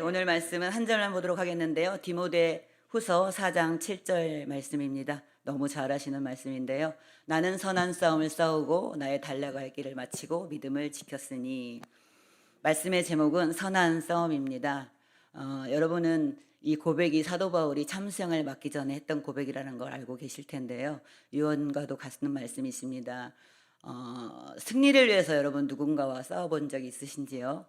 네, 오늘 말씀은 한 절만 보도록 하겠는데요. 디모데 후서 4장 7절 말씀입니다. 너무 잘 아시는 말씀인데요. 나는 선한 싸움을 싸우고 나의 달려갈 길을 마치고 믿음을 지켰으니 말씀의 제목은 선한 싸움입니다. 어, 여러분은 이 고백이 사도 바울이 참수형을 맡기 전에 했던 고백이라는 걸 알고 계실 텐데요. 유언과도 같은 말씀이십니다. 어, 승리를 위해서 여러분 누군가와 싸워본 적이 있으신지요?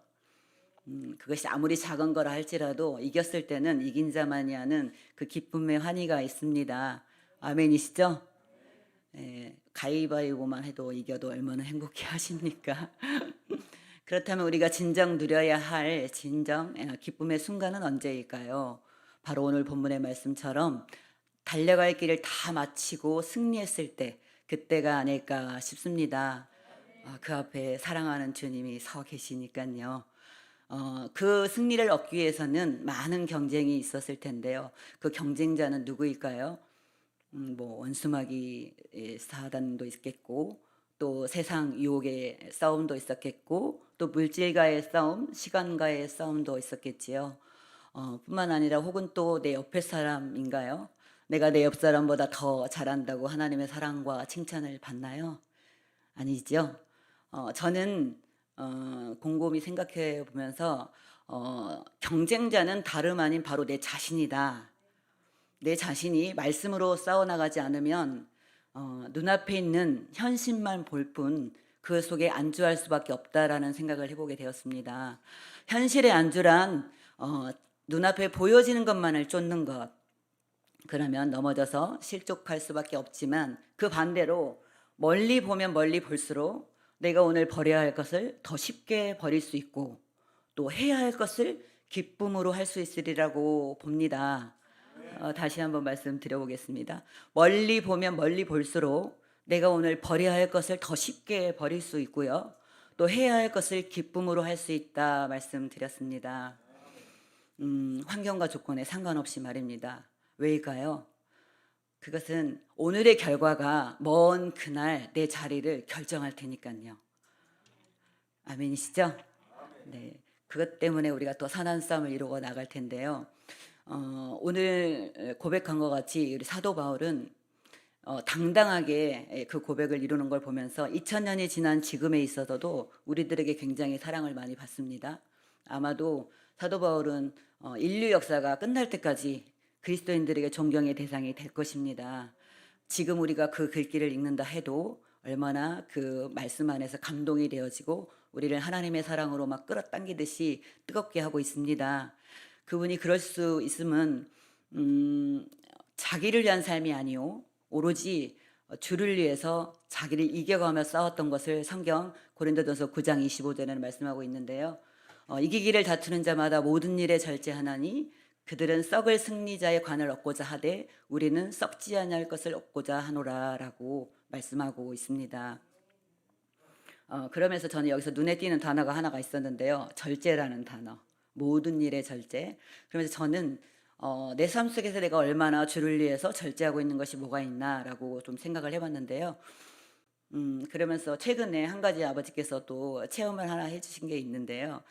음, 그것이 아무리 작은 거라 할지라도 이겼을 때는 이긴 자만이 하는 그 기쁨의 환희가 있습니다. 아멘이시죠? 예, 가위바위보만 해도 이겨도 얼마나 행복해 하십니까? 그렇다면 우리가 진정 누려야 할 진정 예, 기쁨의 순간은 언제일까요? 바로 오늘 본문의 말씀처럼 달려갈 길을 다 마치고 승리했을 때 그때가 아닐까 싶습니다. 아, 그 앞에 사랑하는 주님이 서 계시니까요. 어, 그 승리를 얻기 위해서는 많은 경쟁이 있었을 텐데요. 그 경쟁자는 누구일까요? 음, 뭐 원수마귀 의 사단도 있겠고 또 세상 유혹의 싸움도 있었겠고 또 물질과의 싸움, 시간과의 싸움도 있었겠지요. 어, 뿐만 아니라 혹은 또 내 옆에 사람인가요? 내가 내 옆 사람보다 더 잘한다고 하나님의 사랑과 칭찬을 받나요? 아니죠. 어, 저는 어, 곰곰이 생각해 보면서 어, 경쟁자는 다름 아닌 바로 내 자신이다. 내 자신이 말씀으로 싸워나가지 않으면 어, 눈앞에 있는 현실만 볼 뿐 그 속에 안주할 수밖에 없다라는 생각을 해보게 되었습니다. 현실의 안주란 어, 눈앞에 보여지는 것만을 쫓는 것. 그러면 넘어져서 실족할 수밖에 없지만 그 반대로 멀리 보면 멀리 볼수록 내가 오늘 버려야 할 것을 더 쉽게 버릴 수 있고 또 해야 할 것을 기쁨으로 할 수 있으리라고 봅니다. 어, 다시 한번 말씀드려보겠습니다. 멀리 보면 멀리 볼수록 내가 오늘 버려야 할 것을 더 쉽게 버릴 수 있고요. 또 해야 할 것을 기쁨으로 할 수 있다 말씀드렸습니다. 음, 환경과 조건에 상관없이 말입니다. 왜일까요? 그것은 오늘의 결과가 먼 그날 내 자리를 결정할 테니까요. 아멘이시죠? 네. 그것 때문에 우리가 또 선한 싸움을 이루고 나갈 텐데요. 어, 오늘 고백한 것 같이 우리 사도 바울은 어, 당당하게 그 고백을 이루는 걸 보면서 2000년이 지난 지금에 있어서도 우리들에게 굉장히 사랑을 많이 받습니다. 아마도 사도 바울은 어, 인류 역사가 끝날 때까지 그리스도인들에게 존경의 대상이 될 것입니다. 지금 우리가 그 글귀를 읽는다 해도 얼마나 그 말씀 안에서 감동이 되어지고 우리를 하나님의 사랑으로 막 끌어당기듯이 뜨겁게 하고 있습니다. 그분이 그럴 수 있으면 음, 자기를 위한 삶이 아니요 오로지 주를 위해서 자기를 이겨가며 싸웠던 것을 성경 고린도전서 9장 25절에는 말씀하고 있는데요. 어, 이기기를 다투는 자마다 모든 일에 절제하나니 그들은 썩을 승리자의 관을 얻고자 하되 우리는 썩지 아니할 것을 얻고자 하노라라고 말씀하고 있습니다. 어, 그러면서 저는 여기서 눈에 띄는 단어가 하나가 있었는데요. 절제라는 단어. 모든 일의 절제. 그러면서 저는 어, 내 삶 속에서 내가 얼마나 주를 위해서 절제하고 있는 것이 뭐가 있나라고 좀 생각을 해봤는데요. 음, 그러면서 최근에 한 가지 아버지께서 또 체험을 하나 해주신 게 있는데요.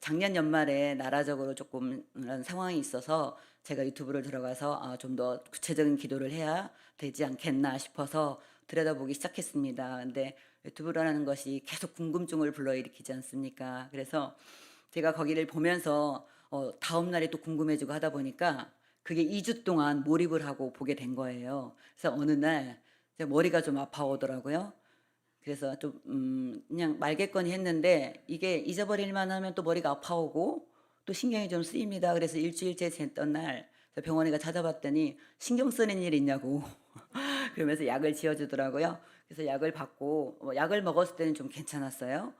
작년 연말에 나라적으로 조금 그런 상황이 있어서 제가 유튜브를 들어가서 아, 좀 더 구체적인 기도를 해야 되지 않겠나 싶어서 들여다보기 시작했습니다. 근데 유튜브라는 것이 계속 궁금증을 불러일으키지 않습니까? 그래서 제가 거기를 보면서 어, 다음 날에 또 궁금해지고 하다 보니까 그게 2주 동안 몰입을 하고 보게 된 거예요. 그래서 어느 날 머리가 좀 아파오더라고요. 그래서 좀 음, 그냥 말겠거니 했는데 이게 잊어버릴만 하면 또 머리가 아파오고 또 신경이 좀 쓰입니다. 그래서 일주일째 지냈던 날 병원에 가 찾아봤더니 신경 쓰는 일 있냐고 그러면서 약을 지어주더라고요. 그래서 약을 받고 뭐 약을 먹었을 때는 좀 괜찮았어요.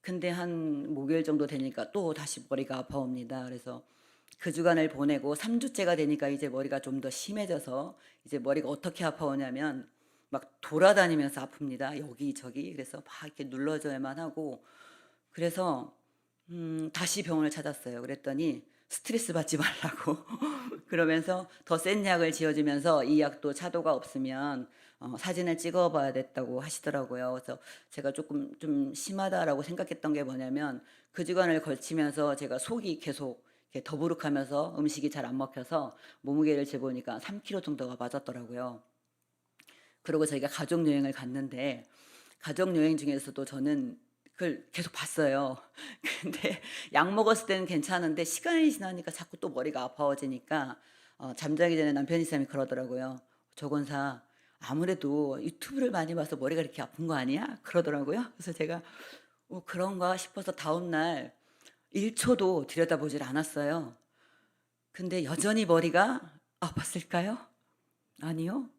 근데 한 목요일 정도 되니까 또 다시 머리가 아파옵니다. 그래서 그 주간을 보내고 3주째가 되니까 이제 머리가 좀 더 심해져서 이제 머리가 어떻게 아파오냐면 막 돌아다니면서 아픕니다. 여기저기. 그래서 막 이렇게 눌러줘야만 하고 그래서 음, 다시 병원을 찾았어요. 그랬더니 스트레스 받지 말라고 그러면서 더 센 약을 지어주면서 이 약도 차도가 없으면 어, 사진을 찍어봐야 됐다고 하시더라고요. 그래서 제가 조금 좀 심하다라고 생각했던 게 뭐냐면 그 주간을 걸치면서 제가 속이 계속 이렇게 더부룩하면서 음식이 잘 안 먹혀서 몸무게를 재보니까 3kg 정도가 빠졌더라고요. 그리고 저희가 가족 여행을 갔는데 가족 여행 중에서도 저는 그걸 계속 봤어요. 근데 약 먹었을 때는 괜찮은데 시간이 지나니까 자꾸 또 머리가 아파워지니까 어, 잠자기 전에 남편이 쌤이 그러더라고요. 조건사 아무래도 유튜브를 많이 봐서 머리가 이렇게 아픈 거 아니야? 그러더라고요. 그래서 제가 어, 그런가 싶어서 다음 날 1초도 들여다보질 않았어요. 근데 여전히 머리가 아팠을까요? 아니요.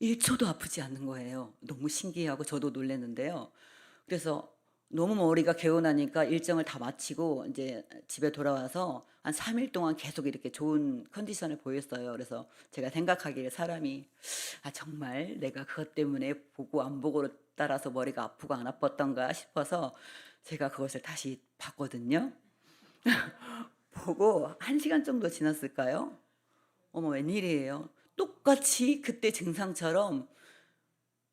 1초도 아프지 않는 거예요. 너무 신기하고 저도 놀랐는데요. 그래서 너무 머리가 개운하니까 일정을 다 마치고 이제 집에 돌아와서 한 3일 동안 계속 이렇게 좋은 컨디션을 보였어요. 그래서 제가 생각하기에 사람이 아 정말 내가 그것 때문에 보고 안 보고를 따라서 머리가 아프고 안 아팠던가 싶어서 제가 그것을 다시 봤거든요. 보고 한 시간 정도 지났을까요? 어머 웬일이에요? 똑같이 그때 증상처럼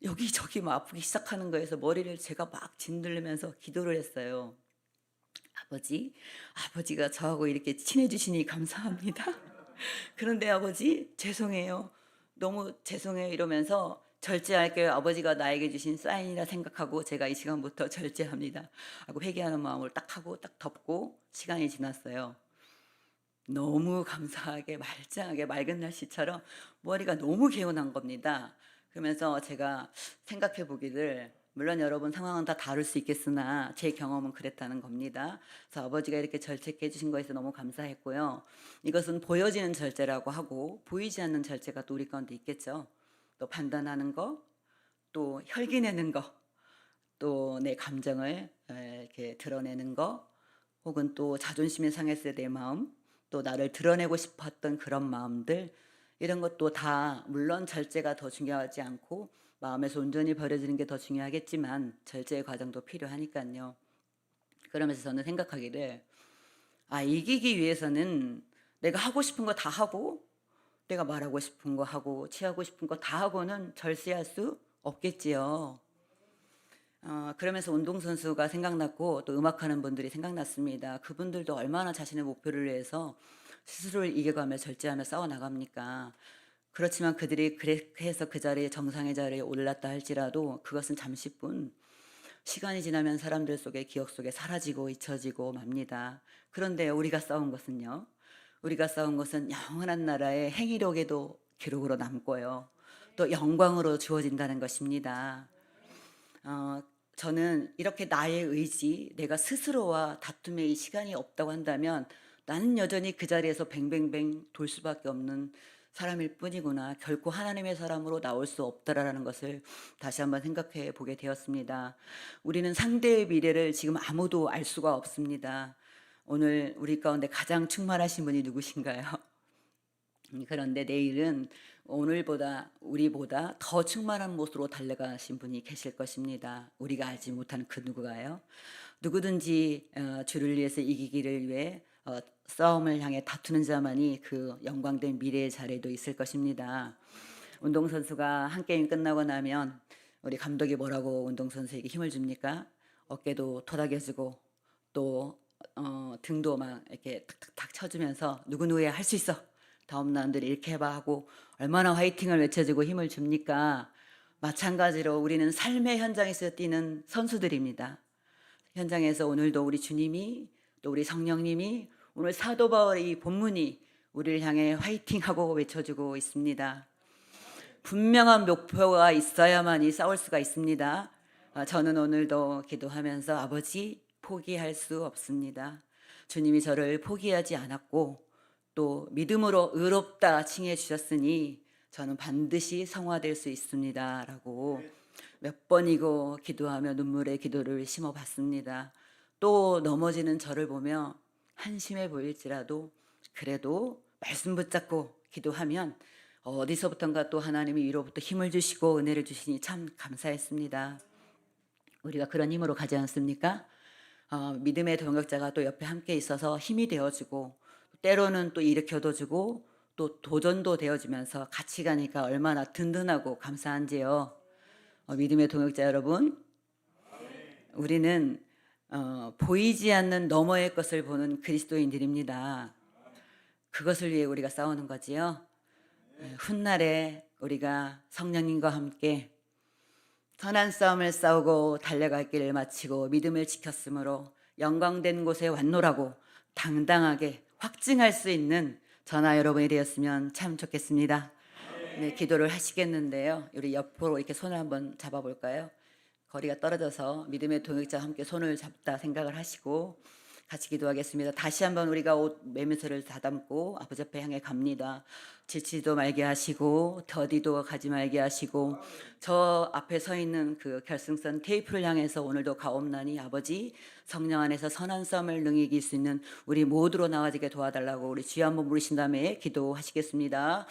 여기저기 막 아프기 시작하는 거에서 머리를 제가 막 짓누르면서 기도를 했어요. 아버지, 아버지가 저하고 이렇게 친해주시니 감사합니다. 그런데 아버지, 죄송해요. 너무 죄송해요. 이러면서 절제할게요. 아버지가 나에게 주신 사인이라 생각하고 제가 이 시간부터 절제합니다. 하고 회개하는 마음을 딱 하고 딱 덮고 시간이 지났어요. 너무 감사하게 말짱하게 맑은 날씨처럼 머리가 너무 개운한 겁니다. 그러면서 제가 생각해 보기를 물론 여러분 상황은 다 다를 수 있겠으나 제 경험은 그랬다는 겁니다. 그래서 아버지가 이렇게 절제해 주신 거에서 너무 감사했고요. 이것은 보여지는 절제라고 하고 보이지 않는 절제가 또 우리 가운데 있겠죠. 또 판단하는 거, 또 혈기 내는 거, 또 내 감정을 에, 이렇게 드러내는 거, 혹은 또 자존심이 상했을 때 내 마음, 또 나를 드러내고 싶었던 그런 마음들 이런 것도 다 물론 절제가 더 중요하지 않고 마음에서 온전히 버려지는 게 더 중요하겠지만 절제의 과정도 필요하니까요. 그러면서 저는 생각하기를 아 이기기 위해서는 내가 하고 싶은 거 다 하고 내가 말하고 싶은 거 하고 취하고 싶은 거 다 하고는 절세할 수 없겠지요. 어, 그러면서 운동선수가 생각났고 또 음악하는 분들이 생각났습니다. 그분들도 얼마나 자신의 목표를 위해서 스스로를 이겨가며 절제하며 싸워 나갑니까? 그렇지만 그들이 그렇게 해서 그 자리에 정상의 자리에 올랐다 할지라도 그것은 잠시뿐 시간이 지나면 사람들 속에 기억 속에 사라지고 잊혀지고 맙니다. 그런데 우리가 싸운 것은요. 우리가 싸운 것은 영원한 나라의 행위력에도 기록으로 남고요. 또 영광으로 주어진다는 것입니다. 어, 저는 이렇게 나의 의지, 내가 스스로와 다툼의 이 시간이 없다고 한다면 나는 여전히 그 자리에서 뱅뱅뱅 돌 수밖에 없는 사람일 뿐이구나. 결코 하나님의 사람으로 나올 수 없다라는 것을 다시 한번 생각해 보게 되었습니다. 우리는 상대의 미래를 지금 아무도 알 수가 없습니다. 오늘 우리 가운데 가장 충만하신 분이 누구신가요? 음, 그런데 내일은 오늘보다 우리보다 더 충만한 모습으로 달려가신 분이 계실 것입니다. 우리가 알지 못하는 그 누구가요? 누구든지 어, 주를 위해서 이기기를 위해 어, 싸움을 향해 다투는 자만이 그 영광된 미래의 자리에도 있을 것입니다. 운동선수가 한 게임 끝나고 나면 우리 감독이 뭐라고 운동선수에게 힘을 줍니까? 어깨도 토닥여주고 또 어, 등도 막 이렇게 탁탁탁 쳐주면서 누구누구야 할 수 있어. 다음 라운드를 이렇게 해봐 하고 얼마나 화이팅을 외쳐주고 힘을 줍니까? 마찬가지로 우리는 삶의 현장에서 뛰는 선수들입니다. 현장에서 오늘도 우리 주님이 또 우리 성령님이 오늘 사도 바울의 이 본문이 우리를 향해 화이팅하고 외쳐주고 있습니다. 분명한 목표가 있어야만이 싸울 수가 있습니다. 아, 저는 오늘도 기도하면서 아버지 포기할 수 없습니다. 주님이 저를 포기하지 않았고 또 믿음으로 의롭다 칭해 주셨으니 저는 반드시 성화될 수 있습니다 라고 몇 번이고 기도하며 눈물의 기도를 심어 봤습니다. 또 넘어지는 저를 보며 한심해 보일지라도 그래도 말씀 붙잡고 기도하면 어디서부턴가 또 하나님이 위로부터 힘을 주시고 은혜를 주시니 참 감사했습니다. 우리가 그런 힘으로 가지 않습니까? 어, 믿음의 동역자가 또 옆에 함께 있어서 힘이 되어주고 때로는 또 일으켜도 주고 또 도전도 되어주면서 같이 가니까 얼마나 든든하고 감사한지요. 어, 믿음의 동역자 여러분, 우리는 어, 보이지 않는 너머의 것을 보는 그리스도인들입니다. 그것을 위해 우리가 싸우는 거지요. 예, 훗날에 우리가 성령님과 함께 선한 싸움을 싸우고 달려갈 길을 마치고 믿음을 지켰으므로 영광된 곳에 왔노라고 당당하게 확증할 수 있는 저나 여러분이 되었으면 참 좋겠습니다. 네, 기도를 하시겠는데요. 우리 옆으로 이렇게 손을 한번 잡아볼까요? 거리가 떨어져서 믿음의 동역자와 함께 손을 잡다 생각을 하시고 같이 기도하겠습니다. 다시 한번 우리가 옷 매면서를 다담고 아버지 앞에 향해 갑니다. 지치도 말게 하시고 더디도 가지 말게 하시고 저 앞에 서 있는 그 결승선 테이프를 향해서 오늘도 가옵나니 아버지 성령 안에서 선한 싸움을 능히 이길 수 있는 우리 모두로 나와지게 도와달라고 우리 주여 한번 부르신 다음에 기도하시겠습니다.